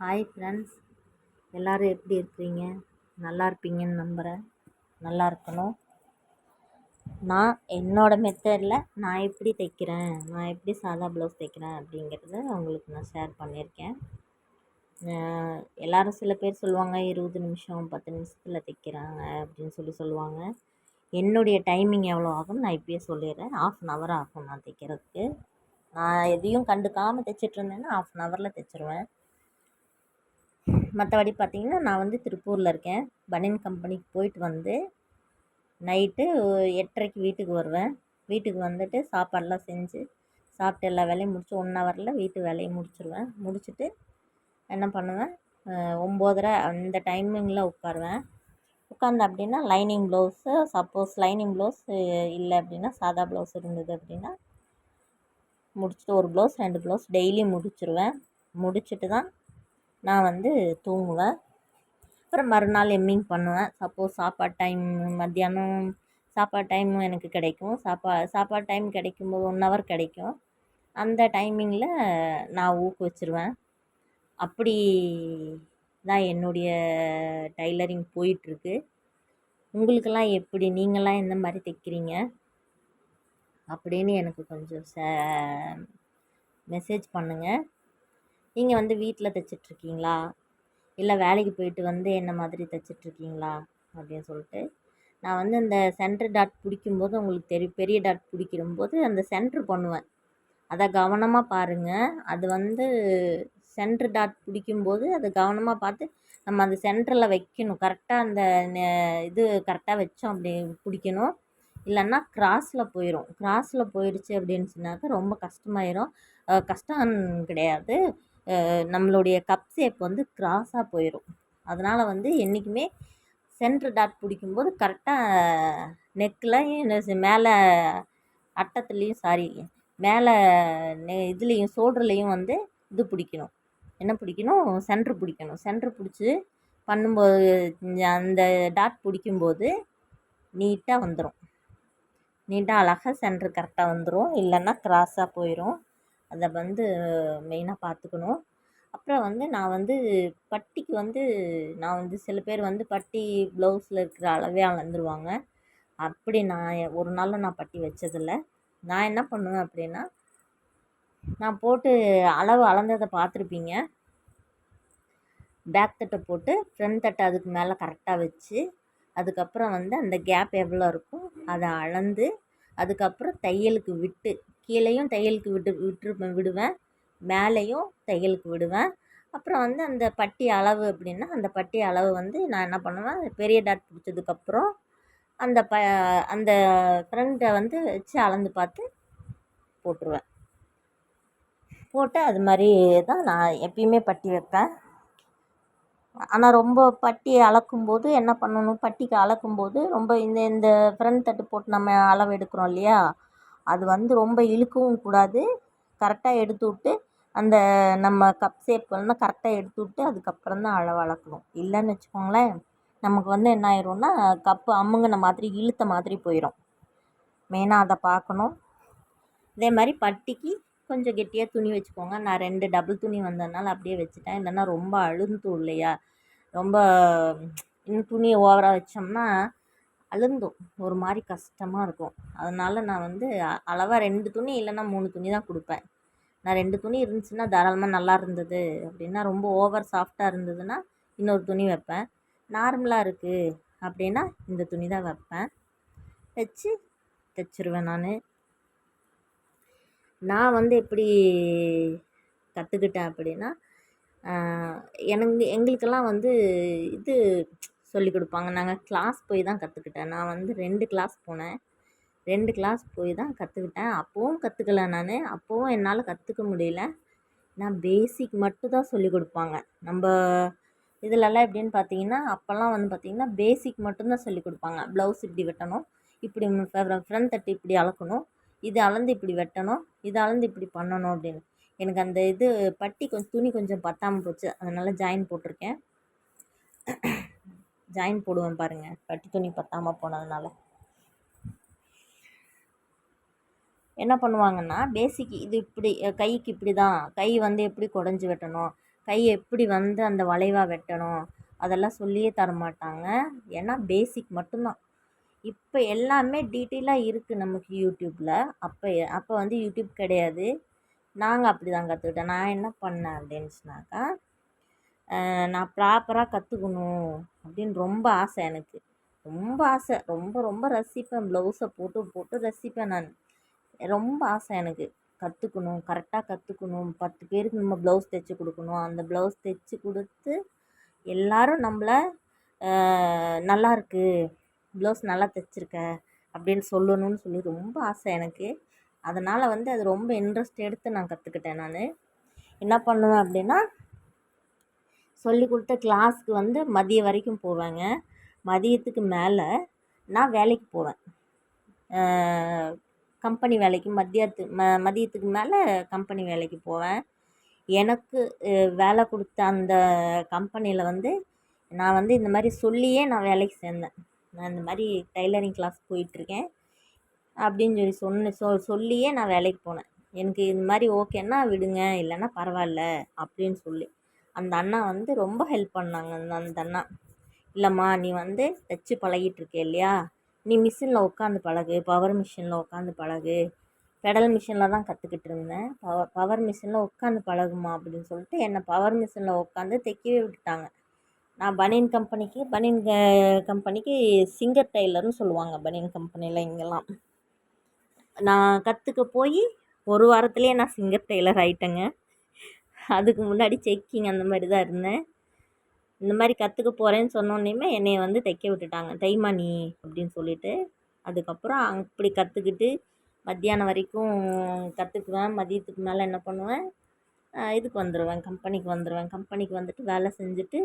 Hi friends எல்லோரும் எப்படி இருக்கிறீங்க? நல்லா இருப்பீங்கன்னு நம்புகிறேன் நல்லா இருக்கணும். நான் என்னோடய மெத்தடில் நான் எப்படி தைக்கிறேன்? நான் எப்படி சாதா ப்ளவுஸ் தைக்கிறேன் அப்படிங்கிறத உங்களுக்கு நான் ஷேர் பண்ணியிருக்கேன். எல்லோரும் சில பேர் சொல்லுவாங்க இருபது நிமிஷம் பத்து நிமிஷத்தில் தைக்கிறாங்க அப்படின்னு சொல்லி சொல்லுவாங்க. என்னுடைய டைமிங் எவ்வளோ ஆகும்னு நான் இப்பயே சொல்லிடுறேன். ஆஃப் அன் ஹவர் ஆகும் நான் தைக்கிறதுக்கு. நான் எதையும் கண்டுக்காமல் தைச்சிட்ருந்தேன்னா ஆஃப் அன் ஹவரில் தைச்சிருவேன். மற்றபடி பார்த்திங்கன்னா நான் வந்து திருப்பூரில் இருக்கேன். பனியன் கம்பெனிக்கு போயிட்டு வந்து நைட்டு எட்டரைக்கு வீட்டுக்கு வருவேன். வீட்டுக்கு வந்துட்டு சாப்பாடெலாம் செஞ்சு சாப்பிட்டு எல்லா வேலையும் முடித்து ஒன் ஹவரில் வீட்டு வேலையை முடிச்சிடுவேன் முடிச்சுட்டு என்ன பண்ணுவேன்? ஒம்போதரை அந்த டைமிங்கில் உட்காருவேன். உட்காந்து அப்படின்னா lining blouse suppose lining blouse இல்லை அப்படின்னா சாதா ப்ளவுஸ் இருந்தது அப்படின்னா முடிச்சுட்டு ஒரு ப்ளவுஸ் ரெண்டு ப்ளவுஸ் டெய்லி முடிச்சிடுவேன் முடிச்சுட்டு தான் நான் வந்து தூங்குவேன். அப்புறம் மறுநாள் எம்மிங் பண்ணுவேன். சப்போஸ் சாப்பாடு டைம் மத்தியானம் சாப்பாடு டைமும் எனக்கு கிடைக்கும். சாப்பா சாப்பாடு டைம் கிடைக்கும்போது ஒன் ஹவர் கிடைக்கும். அந்த டைமிங்கில் நான் ஊக்குவிச்சிருவேன். அப்படி தான் என்னுடைய டைலரிங் போயிட்டுருக்கு. உங்களுக்கெல்லாம் எப்படி? நீங்களாம் எந்த மாதிரி தைக்கிறீங்க? அப்படின்னு எனக்கு கொஞ்சம் ச மெசேஜ் பண்ணுங்கள் நீங்கள் வந்து வீட்டில் தைச்சிட்ருக்கீங்களா? இல்லை வேலைக்கு போயிட்டு வந்து என்ன மாதிரி தைச்சிட்ருக்கீங்களா? அப்படின்னு சொல்லிட்டு. நான் வந்து அந்த சென்ட்ரு டாட் பிடிக்கும்போது உங்களுக்கு தெரிய பெரிய டாட் பிடிக்கும்போது அந்த சென்ட்ரு பண்ணுவேன். அதை கவனமாக பாருங்கள் அது வந்து சென்ட்ரு டாட் பிடிக்கும்போது அதை கவனமாக பார்த்து நம்ம அந்த சென்டரில் வைக்கணும். கரெக்டாக அந்த இது கரெக்டாக வச்சோம் அப்படி பிடிக்கணும். இல்லைன்னா கிராஸில் போயிடும் கிராஸில் போயிடுச்சு அப்படின்னு சொன்னாக்கா ரொம்ப கஷ்டமாயிரும். கஷ்டம் கிடையாது. நம்மளுடைய கப் ஷேப் வந்து கிராஸாக போயிடும் அதனால் வந்து என்றைக்குமே சென்ட்ரு டாட் பிடிக்கும்போது கரெக்டாக நெக்கில் மேலே அட்டத்துலேயும் சாரி மேலே நெ இதுலேயும் ஷோல்டர்லேயும் வந்து இது பிடிக்கணும். என்ன பிடிக்கணும்? சென்ட்ரு பிடிக்கணும். சென்ட்ரு பிடிச்சி பண்ணும்போது அந்த டாட் பிடிக்கும்போது நீட்டாக வந்துடும் நீட்டாக அழகாக சென்ட்ரு கரெக்டாக வந்துடும் இல்லைன்னா க்ராஸாக போயிடும் அதை வந்து மெயினாக பார்த்துக்கணும். அப்புறம் வந்து நான் வந்து பட்டிக்கு வந்து நான் வந்து சில பேர் வந்து பட்டி ப்ளவுஸில் இருக்கிற அளவே அளந்துருவாங்க. அப்படி நான் ஒரு நாளும் நான் பட்டி வச்சதில்ல. நான் என்ன பண்ணுவேன் அப்படின்னா நான் போட்டு அளவு அளந்ததை பார்த்துருப்பீங்க. பேக் தட்டை போட்டு ஃப்ரண்ட் தட்டை அதுக்கு மேலே கரெக்டாக வச்சு அதுக்கப்புறம் வந்து அந்த கேப் எவ்வளோ இருக்கும் அதை அளந்து அதுக்கப்புறம் தையலுக்கு விட்டு கீழேயும் தையலுக்கு விட்டு விட்டு விடுவேன். மேலேயும் தையலுக்கு விடுவேன். அப்புறம் வந்து அந்த பட்டி அளவு அப்படின்னா அந்த பட்டி அளவு வந்து நான் என்ன பண்ணுவேன் பெரிய டாட் பிடிச்சதுக்கப்புறம் அந்த ப அந்த ஃப்ரண்ட்டை வந்து வச்சு அளந்து பார்த்து போட்டுருவேன். போட்டு அது மாதிரி தான் நான் எப்பயுமே பட்டி வைப்பேன். ஆனால் ரொம்ப பட்டி அளக்கும்போது என்ன பண்ணணும்? பட்டிக்கு அளக்கும் போது ரொம்ப இந்த இந்த ஃப்ரண்ட் தட்டு போட்டு நம்ம அளவு எடுக்கிறோம் இல்லையா? அது வந்து ரொம்ப இழுக்கவும் கூடாது. கரெக்டாக எடுத்து விட்டு அந்த நம்ம கப் ஷேப் வந்து கரெக்டாக எடுத்து விட்டு அதுக்கப்புறம் தான் அளவு அளக்கணும். இல்லைன்னு வச்சுக்கோங்களேன் நமக்கு வந்து என்ன ஆயிரும்னா கப்பு அமுங்கின மாதிரி இழுத்த மாதிரி போயிடும் மெயினாக அதை பார்க்கணும். இதே மாதிரி பட்டிக்கு கொஞ்சம் கெட்டியாக துணி வச்சுக்கோங்க. நான் ரெண்டு டபுள் துணி வந்ததுனால அப்படியே வச்சுட்டேன். இல்லைன்னா ரொம்ப அழுந்தும் இல்லையா ரொம்ப இன்னும் துணியை ஓவராக வச்சோம்னா அழுந்தும். ஒரு மாதிரி கஷ்டமாக இருக்கும். அதனால் நான் வந்து அளவாக ரெண்டு துணி இல்லைன்னா மூணு துணி தான் கொடுப்பேன். நான் ரெண்டு துணி இருந்துச்சுன்னா தாராளமாக நல்லா இருந்தது அப்படின்னா ரொம்ப ஓவர் சாஃப்டாக இருந்ததுன்னா இன்னொரு துணி வைப்பேன். நார்மலாக இருக்குது அப்படின்னா இந்த துணி தான் வைப்பேன். வச்சு தைச்சிருவேன் நான். நான் வந்து எப்படி கற்றுக்கிட்டேன் அப்படின்னா எனக்கு எங்களுக்கெல்லாம் வந்து இது சொல்லிக் கொடுப்பாங்க. நாங்கள் கிளாஸ் போய் தான் கற்றுக்கிட்டேன் நான் வந்து ரெண்டு கிளாஸ் போனேன். ரெண்டு கிளாஸ் போய் தான் கற்றுக்கிட்டேன் அப்போவும் கற்றுக்கல நான். அப்போவும் என்னால் கற்றுக்க முடியல. நான் பேசிக் மட்டும் தான் சொல்லிக் கொடுப்பாங்க. நம்ம இதிலலாம் எப்படின்னு பார்த்தீங்கன்னா அப்போல்லாம் வந்து பார்த்திங்கன்னா பேசிக் மட்டும்தான் சொல்லிக் கொடுப்பாங்க. ப்ளவுஸ் இப்படி வெட்டணும். இப்படி ஃப்ரண்ட் தட்டு இப்படி அளக்கணும். இது அளந்து இப்படி வெட்டணும் இது அளந்து இப்படி பண்ணணும் அப்படின்னு. எனக்கு அந்த இது பட்டி கொஞ்சம் துணி கொஞ்சம் பத்தாமல் போச்சு. அதனால் ஜாயின் போட்டிருக்கேன். ஜாயின் போடுவேன் பாருங்கள் பட்டி துணி பத்தாமல் போனதுனால. என்ன பண்ணுவாங்கன்னா பேசிக் இது இப்படி கைக்கு இப்படி தான் கை வந்து எப்படி குடஞ்சி வெட்டணும் கை எப்படி வந்து அந்த வளைவாக வெட்டணும் அதெல்லாம் சொல்லியே தர மாட்டாங்க ஏன்னா பேசிக் மட்டும்தான். இப்போ எல்லாமே டீட்டெயிலாக இருக்குது நமக்கு யூடியூப்பில் அப்போ அப்போ வந்து யூடியூப் கிடையாது. நாங்கள் அப்படி தான் கற்றுக்கிட்டோம் நான் என்ன பண்ணேன் அப்படின்னுச்சுனாக்கா நான் ப்ராப்பராக கற்றுக்கணும் அப்படின்னு ரொம்ப ஆசை எனக்கு. ரொம்ப ஆசை. ரொம்ப ரொம்ப ரசிப்பேன். ப்ளவுஸை போட்டு போட்டு ரசிப்பேன் நான். ரொம்ப ஆசை எனக்கு. கற்றுக்கணும் கரெக்டாக கற்றுக்கணும் பத்து பேருக்கு நம்ம ப்ளவுஸ் தைச்சி கொடுக்கணும். அந்த ப்ளவுஸ் தைச்சி கொடுத்து எல்லோரும் நம்மள நல்லாயிருக்கு ப்ளவுஸ் நல்லா தைச்சிருக்க அப்படின்னு சொல்லணும்னு சொல்லி ரொம்ப ஆசை எனக்கு. அதனால் வந்து அது ரொம்ப இன்ட்ரெஸ்ட் எடுத்து நான் கற்றுக்கிட்டேன் நான். என்ன பண்ணுவேன் அப்படின்னா சொல்லி கொடுத்த கிளாஸ்க்கு வந்து மதியம் வரைக்கும் போவேங்க. மதியத்துக்கு மேலே நான் வேலைக்கு போவேன். கம்பெனி வேலைக்கு மத்தியாத்து ம மதியத்துக்கு மேலே கம்பெனி வேலைக்கு போவேன். எனக்கு வேலை கொடுத்த அந்த கம்பெனியில் வந்து நான் வந்து இந்த மாதிரி சொல்லியே நான் வேலைக்கு சேர்ந்தேன். நான் இந்த மாதிரி டைலரிங் கிளாஸ் போயிட்டுருக்கேன் அப்படின்னு சொல்லி சொன்ன சொ சொல்லியே நான் வேலைக்கு போனேன். எனக்கு இந்த மாதிரி ஓகேன்னா விடுங்க இல்லைன்னா பரவாயில்ல அப்படின்னு சொல்லி. அந்த அண்ணா வந்து ரொம்ப ஹெல்ப் பண்ணாங்க அந்த அந்த அண்ணா. இல்லைம்மா நீ வந்து தைச்சி பழகிட்டுருக்க இல்லையா? நீ மிஷினில் உட்காந்து பழகு பவர் மிஷினில் உட்காந்து பழகு. பெடல் மிஷினில் தான் கற்றுக்கிட்டு இருந்தேன். பவர் பவர் மிஷினில் உட்காந்து பழகுமா அப்படின்னு சொல்லிட்டு என்னை பவர் மிஷினில் உட்காந்து தைக்கவே விட்டுட்டாங்க. நான் பனியன் கம்பெனிக்கு பனியன் கம்பெனிக்கு சிங்கர் டெய்லர்னு சொல்லுவாங்க பனியன் கம்பெனியில் இங்கெல்லாம். நான் கற்றுக்க போய் ஒரு வாரத்துலேயே நான் சிங்கர் டெய்லர் ஆகிட்டேங்க அதுக்கு முன்னாடி செக்கிங் அந்த மாதிரி தான் இருந்தேன். இந்த மாதிரி கற்றுக்க போகிறேன்னு சொன்னோன்னே என்னையை வந்து தைக்க விட்டுட்டாங்க. தைம்மா நீ அப்படின்னு சொல்லிட்டு அதுக்கப்புறம் அப்படி கற்றுக்கிட்டு மத்தியானம் வரைக்கும் கற்றுக்குவேன் மதியத்துக்கு மேலே என்ன பண்ணுவேன்? இதுக்கு வந்துடுவேன் கம்பெனிக்கு வந்துடுவேன் கம்பெனிக்கு வந்துட்டு வேலை செஞ்சுட்டு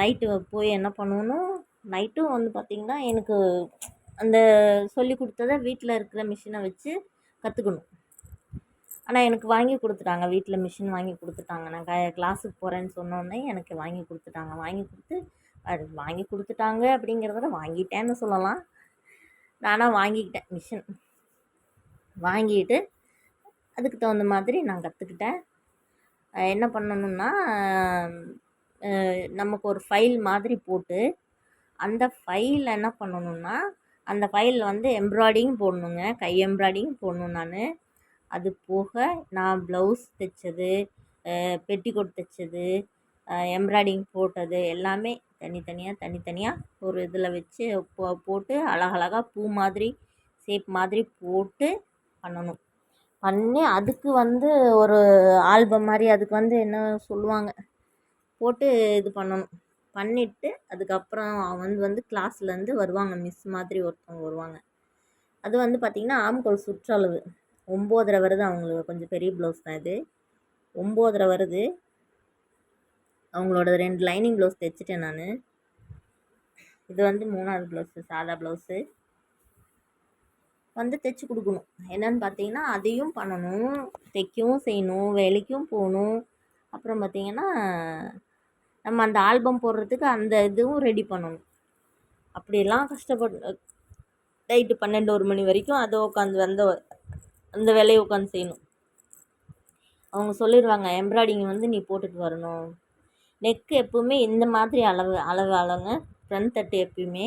நைட்டு போய் என்ன பண்ணணும் நைட்டும் வந்து பார்த்திங்கன்னா எனக்கு அந்த சொல்லி கொடுத்தத வீட்டில் இருக்கிற மிஷினை வச்சு கற்றுக்கணும் ஆனால் எனக்கு வாங்கி கொடுத்துட்டாங்க. வீட்டில் மிஷின் வாங்கி கொடுத்துட்டாங்க. நான் க கிளாஸுக்கு போகிறேன்னு சொன்னோடனே எனக்கு வாங்கி கொடுத்துட்டாங்க. வாங்கி கொடுத்து அது வாங்கி கொடுத்துட்டாங்க அப்படிங்கிறத வாங்கிட்டேன்னு சொல்லலாம். நானாக வாங்கிக்கிட்டேன் மிஷின். வாங்கிட்டு அதுக்கு தகுந்த மாதிரி நான் கற்றுக்கிட்டேன் என்ன பண்ணணும்னா நமக்கு ஒரு ஃபைல் மாதிரி போட்டு அந்த ஃபைலில் என்ன பண்ணணுன்னா அந்த ஃபைலில் வந்து எம்ப்ராய்டிங் போடணுங்க கை எம்ப்ராய்டிங் போடணும் நான். அது போக நான் ப்ளவுஸ் தைச்சது பெட்டிக்கோட் தைச்சது எம்ப்ராய்டிங் போட்டது எல்லாமே தனித்தனியாக தனித்தனியாக ஒரு இதில் வச்சு போ போட்டு அழகழகாக பூ மாதிரி ஷேப் மாதிரி போட்டு பண்ணணும். பண்ணி அதுக்கு வந்து ஒரு ஆல்பம் மாதிரி அதுக்கு வந்து என்ன சொல்லுவாங்க? போட்டு இது பண்ணணும். பண்ணிவிட்டு அதுக்கப்புறம் வந்து வந்து கிளாஸ்லேருந்து வருவாங்க. மிஸ் மாதிரி ஒருத்தவங்க வருவாங்க. அது வந்து பார்த்திங்கன்னா ஆம்கோல் சுற்றளவு. ஒம்போதரை வருது அவங்களுக்கு. கொஞ்சம் பெரிய ப்ளவுஸ் தான் இது. ஒம்போதரை வருது. அவங்களோட ரெண்டு லைனிங் ப்ளவுஸ் தைச்சிட்டேன் நான். இது வந்து மூணாவது ப்ளவுஸு சாதா ப்ளவுஸு வந்து தைச்சி கொடுக்கணும். என்னென்னு பார்த்தீங்கன்னா அதையும் பண்ணணும். தைக்கவும் செய்யணும். வேலைக்கும் போகணும். அப்புறம் பார்த்திங்கன்னா நம்ம அந்த ஆல்பம் போடுறதுக்கு அந்த இதுவும் ரெடி பண்ணணும். அப்படியெல்லாம் கஷ்டப்பட்டு நைட்டு பன்னெண்டு ஒரு மணி வரைக்கும் அதை உட்காந்து வந்த அந்த வேலையை உட்காந்து செய்யணும். அவங்க சொல்லிடுவாங்க எம்ப்ராய்டிங் வந்து நீ போட்டுட்டு வரணும். நெக்கு எப்போவுமே இந்த மாதிரி அளவு அளவு அளவுங்க ஃப்ரண்ட் தட்டு எப்பயுமே.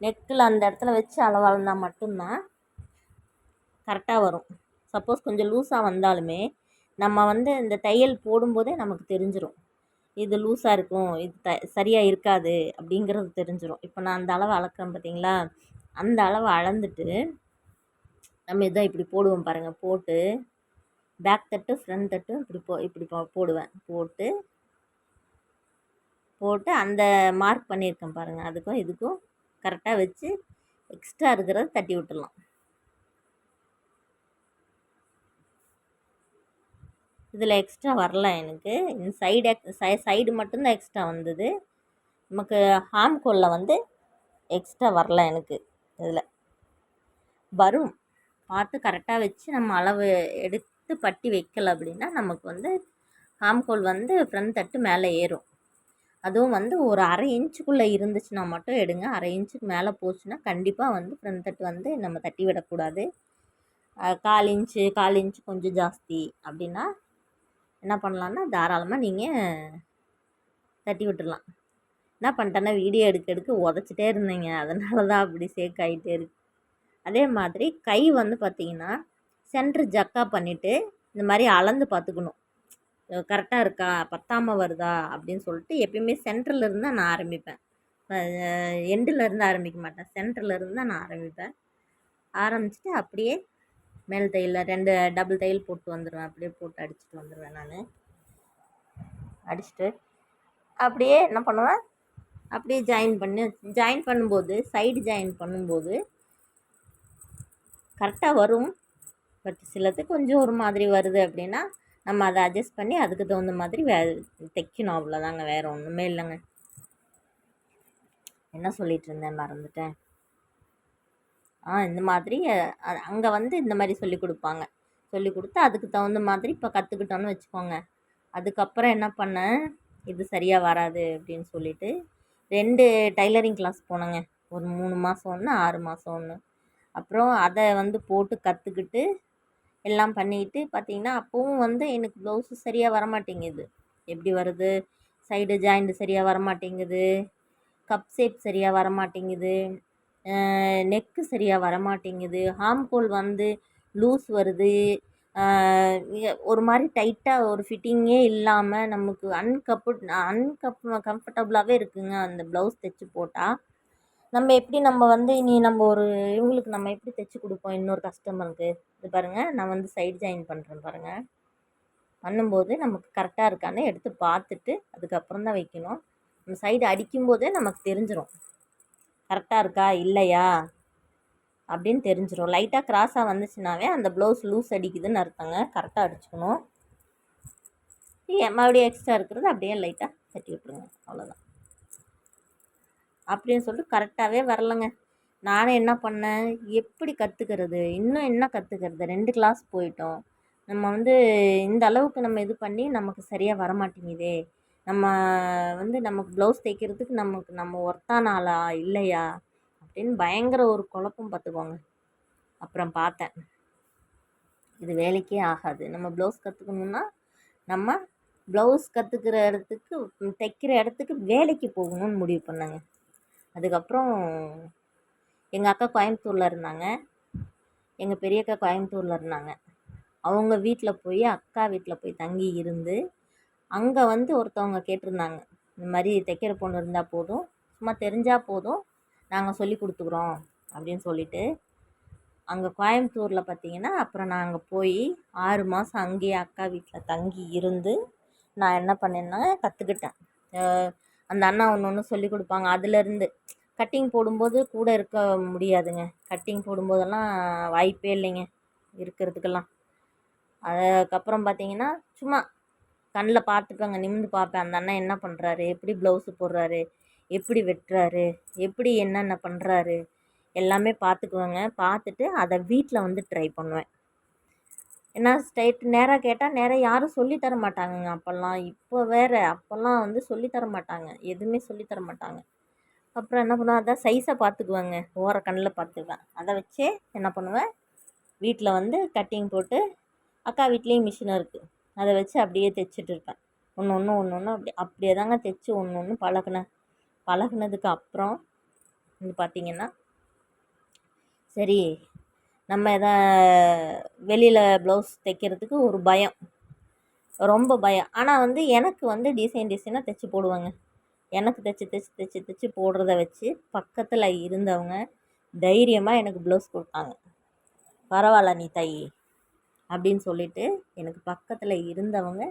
நெக்கில் அந்த இடத்துல வச்சு அளவு அளந்தால் மட்டும்தான் கரெக்டாக வரும். சப்போஸ் கொஞ்சம் லூஸாக வந்தாலுமே நம்ம வந்து இந்த தையல் போடும்போதே நமக்கு தெரிஞ்சிடும் இது லூஸாக இருக்கும் இது த சரியாக இருக்காது அப்படிங்கிறது தெரிஞ்சிடும் இப்போ நான் அந்த அளவு அளக்கிறேன் பார்த்தீங்களா அந்த அளவை அளந்துட்டு நம்ம இதான் இப்படி போடுவோம் பாருங்கள் போட்டு பேக் தட்டு ஃப்ரண்ட் தட்டு இப்படி போ இப்படி போ போடுவேன். போட்டு போட்டு அந்த மார்க் பண்ணியிருக்கேன் பாருங்கள் அதுக்கும் இதுக்கும் கரெக்டாக வச்சு எக்ஸ்ட்ரா இருக்கிறத தட்டி விட்டுடலாம். இதில் எக்ஸ்ட்ரா வரல எனக்கு. இந்த சைடு சை சைடு மட்டும்தான் எக்ஸ்ட்ரா வந்தது. நமக்கு ஹாம்கோலில் வந்து எக்ஸ்ட்ரா வரல எனக்கு இதில். வரும். பார்த்து கரெக்டாக வச்சு நம்ம அளவு எடுத்து பட்டி வைக்கல அப்படின்னா நமக்கு வந்து ஹாம்கோல் வந்து ஃப்ரண்ட் தட்டு மேலே ஏறும். அதுவும் வந்து ஒரு அரை இன்ச்சுக்குள்ளே இருந்துச்சுன்னா மட்டும் எடுங்க. அரை இன்ச்சுக்கு மேலே போச்சுன்னா கண்டிப்பாக வந்து ஃப்ரண்ட் தட்டு வந்து நம்ம தட்டி விடக்கூடாது. கால் இன்ச்சு கால் இன்ச்சு கொஞ்சம் ஜாஸ்தி அப்படின்னா என்ன பண்ணலான்னா தாராளமாக நீங்கள் தட்டி விட்டுடலாம் என்ன பண்ணிட்டேன்னா வீடியோ எடுக்க எடுக்க உதச்சிட்டே இருந்தேங்க. அதனால தான் அப்படி சேக் ஆகிட்டே இருக்கு. அதே மாதிரி கை வந்து பார்த்திங்கன்னா சென்ட்ரு ஜக்கா பண்ணிவிட்டு இந்த மாதிரி அளந்து பார்த்துக்கணும் கரெக்டாக இருக்கா? பத்தாமல் வருதா? அப்படின்னு சொல்லிட்டு எப்பயுமே சென்டரில் இருந்தால் நான் ஆரம்பிப்பேன். எண்டில் இருந்து ஆரம்பிக்க மாட்டேன். சென்டரில் இருந்து தான் நான் ஆரம்பிப்பேன். ஆரம்பிச்சுட்டு அப்படியே மேல் தையலில் ரெண்டு டபுள் தையல் போட்டு வந்துடுவேன் அப்படியே போட்டு அடிச்சுட்டு வந்துடுவேன் நான். அடிச்சுட்டு அப்படியே என்ன பண்ணுவேன்? அப்படியே ஜாயின் பண்ணி ஜாயின் பண்ணும்போது சைடு ஜாயின் பண்ணும்போது கரெக்டாக வரும். பட் சிலது கொஞ்சம் ஒரு மாதிரி வருது அப்படின்னா நம்ம அதை அட்ஜஸ்ட் பண்ணி அதுக்கு தகுந்த மாதிரி வே தைக்கணும். அவ்வளோதாங்க வேறு ஒன்றுமே இல்லைங்க. என்ன சொல்லிகிட்டு இருந்தேன் மறந்துட்டேன். இந்த மாதிரி அங்கே வந்து இந்த மாதிரி சொல்லி கொடுப்பாங்க. சொல்லி கொடுத்து அதுக்கு தகுந்த மாதிரி இப்போ கற்றுக்கிட்டோன்னு வச்சுக்கோங்க. அதுக்கப்புறம் என்ன பண்ணேன் இது சரியாக வராது அப்படின்னு சொல்லிட்டு ரெண்டு டைலரிங் கிளாஸ் போனேங்க. ஒரு மூணு மாதம் ஒன்று ஆறு மாதம் ஒன்று அப்புறம் அதை வந்து போட்டு கற்றுக்கிட்டு எல்லாம் பண்ணிக்கிட்டு பார்த்தீங்கன்னா அப்போவும் வந்து எனக்கு ப்ளவுஸு சரியாக வரமாட்டேங்குது. எப்படி வருது? சைடு ஜாயிண்ட்டு சரியாக வரமாட்டேங்குது. கப் ஷேப் சரியாக வரமாட்டேங்குது. நெக்கு சரியாக வரமாட்டேங்குது. ஹாம்கோல் வந்து லூஸ் வருது. ஒரு மாதிரி டைட்டாக ஒரு ஃபிட்டிங்கே இல்லாமல் நமக்கு அன்கம்ஃபர்ட் அன்கப் கம்ஃபர்டபுளாகவே இருக்குதுங்க அந்த ப்ளவுஸ் தைச்சி போட்டால் நம்ம எப்படி நம்ம வந்து இனி நம்ம ஒரு இவங்களுக்கு நம்ம எப்படி தைச்சி கொடுப்போம் இன்னொரு கஸ்டமருக்கு இது பாருங்கள் நான் வந்து சைடு ஜாயின் பண்ணுறேன் பாருங்கள் பண்ணும்போது நமக்கு கரெக்டாக இருக்கான்னு எடுத்து பார்த்துட்டு அதுக்கப்புறம் தான் வைக்கணும். நம்ம சைடு அடிக்கும்போதே நமக்கு தெரிஞ்சிடும் கரெக்டாக இருக்கா? இல்லையா? அப்படின்னு தெரிஞ்சிடும் லைட்டாக கிராஸாக வந்துச்சுனாவே அந்த ப்ளவுஸ் லூஸ் அடிக்குதுன்னு அர்த்தங்க. கரெக்டாக அடிச்சுக்கணும். மறுபடியும் எக்ஸ்ட்ரா இருக்கிறது அப்படியே லைட்டாக தட்டி விட்ருங்க அவ்வளோதான் அப்படின்னு சொல்லிட்டு கரெக்டாகவே வரலங்க. நானும் என்ன பண்ணேன்? எப்படி கற்றுக்கிறது இன்னும் என்ன கற்றுக்கிறது ரெண்டு கிளாஸ் போயிட்டோம். நம்ம வந்து இந்த அளவுக்கு நம்ம இது பண்ணி நமக்கு சரியாக வரமாட்டேங்குதே. நம்ம வந்து நமக்கு ப்ளவுஸ் தைக்கிறதுக்கு நமக்கு நம்ம ஒர்த்தான ஆளா இல்லையா? அப்படின்னு பயங்கர ஒரு குழப்பம் பார்த்துக்கோங்க அப்புறம் பார்த்தேன். இது வேலைக்கே ஆகாது. நம்ம ப்ளவுஸ் கற்றுக்கணுன்னா நம்ம ப்ளவுஸ் கற்றுக்கிற இடத்துக்கு தைக்கிற இடத்துக்கு வேலைக்கு போகணும்னு முடிவு பண்ணேங்க. அதுக்கப்புறம் எங்கள் அக்கா கோயம்புத்தூரில் இருந்தாங்க. எங்கள் பெரியக்கா கோயம்புத்தூரில் இருந்தாங்க. அவங்க வீட்டில் போய் அக்கா வீட்டில் போய் தங்கி இருந்து அங்கே வந்து ஒருத்தவங்க கேட்டிருந்தாங்க இந்த மாதிரி தைக்கிற பொண்ணு இருந்தால் போதும் சும்மா தெரிஞ்சால் போதும் நாங்கள் சொல்லி கொடுத்துக்குறோம் அப்படின்னு சொல்லிட்டு அங்கே கோயம்புத்தூரில் பார்த்தீங்கன்னா அப்புறம் நான் அங்கே போய் ஆறு மாதம் அங்கேயே அக்கா வீட்டில் தங்கி இருந்து நான் என்ன பண்ணேன்னா கற்றுக்கிட்டேன் அந்த அண்ணா ஒன்று ஒன்று சொல்லி கொடுப்பாங்க. அதுலேருந்து கட்டிங் போடும்போது கூட இருக்க முடியாதுங்க. கட்டிங் போடும்போதெல்லாம் வாய்ப்பே இல்லைங்க இருக்கிறதுக்கெல்லாம். அதுக்கப்புறம் பார்த்தீங்கன்னா சும்மா கண்ணில் பார்த்துப்பேங்க நிமிர்ந்து பார்ப்பேன் அந்த அண்ணன் என்ன பண்ணுறாரு எப்படி ப்ளவுஸு போடுறாரு? எப்படி வெட்டுறாரு? எப்படி என்னென்ன பண்ணுறாரு எல்லாமே பார்த்துக்குவேங்க பார்த்துட்டு அதை வீட்டில் வந்து ட்ரை பண்ணுவேன். ஏன்னா ஸ்ட்ரைட் நேராக கேட்டால் நேராக யாரும் சொல்லித் தர மாட்டாங்கங்க அப்போல்லாம். இப்போ வேறு அப்போல்லாம் வந்து சொல்லித்தர மாட்டாங்க. எதுவுமே சொல்லித் தர மாட்டாங்க. அப்புறம் என்ன பண்ணுவேன்? அதான் சைஸை பார்த்துக்குவேங்க ஓர கண்ணில் பார்த்துக்குவேன் அதை வச்சே என்ன பண்ணுவேன்? வீட்டில் வந்து கட்டிங் போட்டு அக்கா வீட்லேயும் மிஷின் இருக்குது அதை வச்சு அப்படியே தைச்சிட்டு இருப்பேன். ஒன்று ஒன்று ஒன்று ஒன்று அப்படி அப்படியே தாங்க தைச்சி ஒன்று ஒன்று பழகினேன். பழகுனதுக்கு அப்புறம் வந்து பார்த்திங்கன்னா சரி நம்ம எதா வெளியில் ப்ளவுஸ் தைக்கிறதுக்கு ஒரு பயம். ரொம்ப பயம். ஆனால் வந்து எனக்கு வந்து டிசைன் டிசைனாக தைச்சி போடுவேங்க. எனக்கு தைச்சி தைச்சி தைச்சி தைச்சி போடுறத வச்சு பக்கத்தில் இருந்தவங்க தைரியமாக எனக்கு ப்ளவுஸ் கொடுத்தாங்க. பரவாயில்ல நீ தை. அப்படின்னு சொல்லிட்டு எனக்கு பக்கத்தில் இருந்தவங்க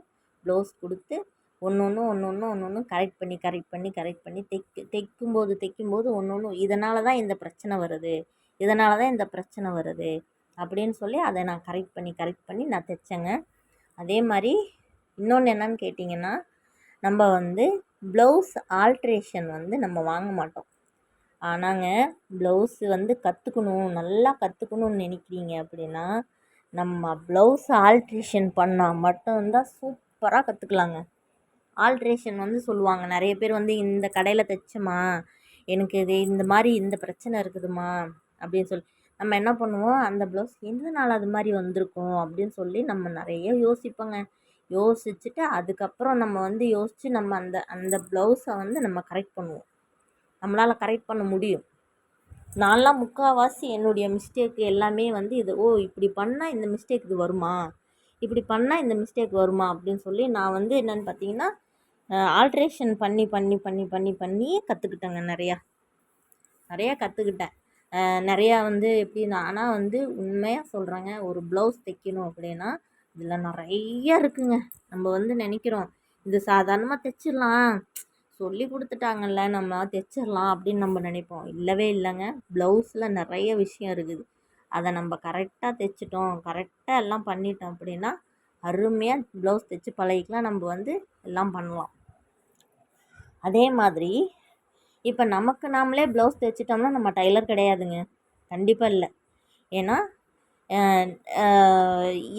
ப்ளவுஸ் கொடுத்து ஒன்று ஒன்று ஒன்று ஒன்று ஒன்று ஒன்று கரெக்ட் பண்ணி கரெக்ட் பண்ணி கரெக்ட் பண்ணி தைக்க தைக்கும்போது தைக்கும்போது ஒன்று ஒன்று இதனால தான் இந்த பிரச்சனை வருது இதனால தான் இந்த பிரச்சனை வருது அப்படின்னு சொல்லி அதை நான் கரெக்ட் பண்ணி கரெக்ட் பண்ணி நான் தைச்சேங்க. அதே மாதிரி இன்னொன்று என்னன்னு கேட்டிங்கன்னா நம்ம வந்து ப்ளவுஸ் ஆல்ட்ரேஷன் வந்து நம்ம வாங்க மாட்டோம். ஆனாங்க ப்ளவுஸு வந்து கற்றுக்கணும் நல்லா கற்றுக்கணுன்னு நினைக்கிறீங்க அப்படின்னா நம்ம ப்ளவுஸ் ஆல்ட்ரேஷன் பண்ணால் மட்டும்தான் சூப்பராக கற்றுக்கலாங்க ஆல்ட்ரேஷன் வந்து சொல்லுவாங்க. நிறைய பேர் வந்து இந்த கடையில் தைச்சோமா எனக்கு இது இந்த மாதிரி இந்த பிரச்சனை இருக்குதுமா அப்படின்னு சொல்லி நம்ம என்ன பண்ணுவோம்? அந்த ப்ளவுஸ் எதனால் அது மாதிரி வந்திருக்கும்? அப்படின்னு சொல்லி நம்ம நிறைய யோசிப்போங்க. யோசிச்சுட்டு அதுக்கப்புறம் நம்ம வந்து யோசித்து நம்ம அந்த அந்த ப்ளவுஸை வந்து நம்ம கரெக்ட் பண்ணுவோம். நம்மளால் கரெக்ட் பண்ண முடியும். நான்லாம் முக்கால்வாசி என்னுடைய மிஸ்டேக்கு எல்லாமே வந்து இது ஓ இப்படி பண்ணால் இந்த மிஸ்டேக் இது வருமா? இப்படி பண்ணால் இந்த மிஸ்டேக் வருமா? அப்படின்னு சொல்லி நான் வந்து என்னென்னு பார்த்தீங்கன்னா ஆல்ட்ரேஷன் பண்ணி பண்ணி பண்ணி பண்ணி பண்ணி கற்றுக்கிட்டேங்க நிறையா. நிறையா கற்றுக்கிட்டேன் நிறையா வந்து எப்படி ஆனால் வந்து உண்மையாக சொல்கிறேங்க ஒரு ப்ளவுஸ் தைக்கணும் அப்படின்னா இதில் நிறைய இருக்குங்க. நம்ம வந்து நினைக்கிறோம் இது சாதாரணமாக தைச்சிடலாம். சொல்லி கொடுத்துட்டாங்கல்ல நம்ம தைச்சிடலாம் அப்படின்னு நம்ம நினைப்போம். இல்லவே இல்லைங்க. ப்ளவுஸில் நிறைய விஷயம் இருக்குது. அதை நம்ம கரெக்டாக தைச்சிட்டோம் கரெக்டாக எல்லாம் பண்ணிட்டோம் அப்படின்னா அருமையாக ப்ளவுஸ் தைச்சி பழகிக்கலாம். நம்ம வந்து எல்லாம் பண்ணலாம். அதே மாதிரி இப்போ நமக்கு நாமளே ப்ளவுஸ் தைச்சிட்டோம்னா நம்ம டைலர் கிடையாதுங்க. கண்டிப்பாக இல்லை. ஏன்னா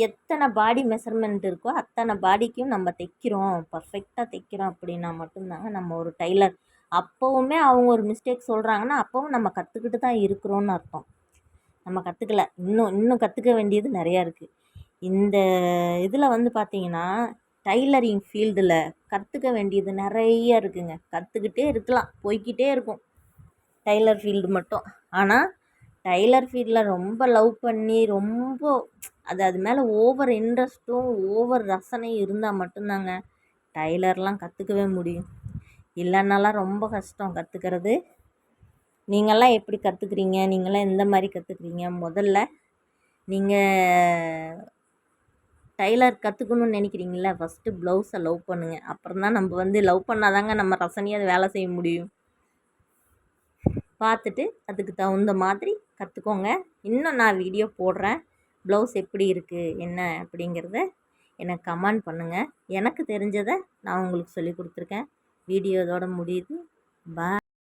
எத்தனை பாடி மெஷர்மெண்ட் இருக்கோ அத்தனை பாடிக்கும் நம்ம தைக்கிறோம். பர்ஃபெக்டாக தைக்கிறோம் அப்படின்னா மட்டும்தாங்க நம்ம ஒரு டைலர் அப்போவுமே அவங்க ஒரு மிஸ்டேக் சொல்கிறாங்கன்னா அப்போவும் நம்ம கற்றுக்கிட்டு தான் இருக்கிறோன்னு அர்த்தம். நம்ம கற்றுக்கல இன்னும் இன்னும் கற்றுக்க வேண்டியது நிறையா இருக்குது இந்த இதில் வந்து பார்த்திங்கன்னா டைலரிங் ஃபீல்டில் கற்றுக்க வேண்டியது நிறைய இருக்குதுங்க கற்றுக்கிட்டே இருக்கலாம். போய்க்கிட்டே இருக்கும். டைலர் ஃபீல்டு மட்டும். ஆனால் டைலர் ஃபீல்டில் ரொம்ப லவ் பண்ணி ரொம்ப அது அது மேலே ஓவர் இன்ட்ரெஸ்ட்டும் ஓவர் ரசனையும் இருந்தால் மட்டும்தாங்க டைலர்லாம் கற்றுக்கவே முடியும். இல்லைன்னாலாம் ரொம்ப கஷ்டம் கற்றுக்கிறது நீங்கள்லாம் எப்படி கற்றுக்குறீங்க நீங்களாம் எந்த மாதிரி கற்றுக்குறீங்க முதல்ல நீங்கள் டைலர் கற்றுக்கணுன்னு நினைக்கிறீங்களா ஃபஸ்ட்டு ப்ளவுஸை லவ் பண்ணுங்கள் அப்புறம் தான் நம்ம வந்து லவ் பண்ணால் தாங்க நம்ம ரசனையாக வேலை செய்ய முடியும். பார்த்துட்டு அதுக்கு தகுந்த மாதிரி கற்றுக்கோங்க இன்னும் நான் வீடியோ போடுறேன். ப்ளவுஸ் எப்படி இருக்குது என்ன அப்படிங்கிறத எனக்கு கமெண்ட் பண்ணுங்கள் எனக்கு தெரிஞ்சதை நான் உங்களுக்கு சொல்லி கொடுத்துருக்கேன். வீடியோ இதோட முடியுது. பாய்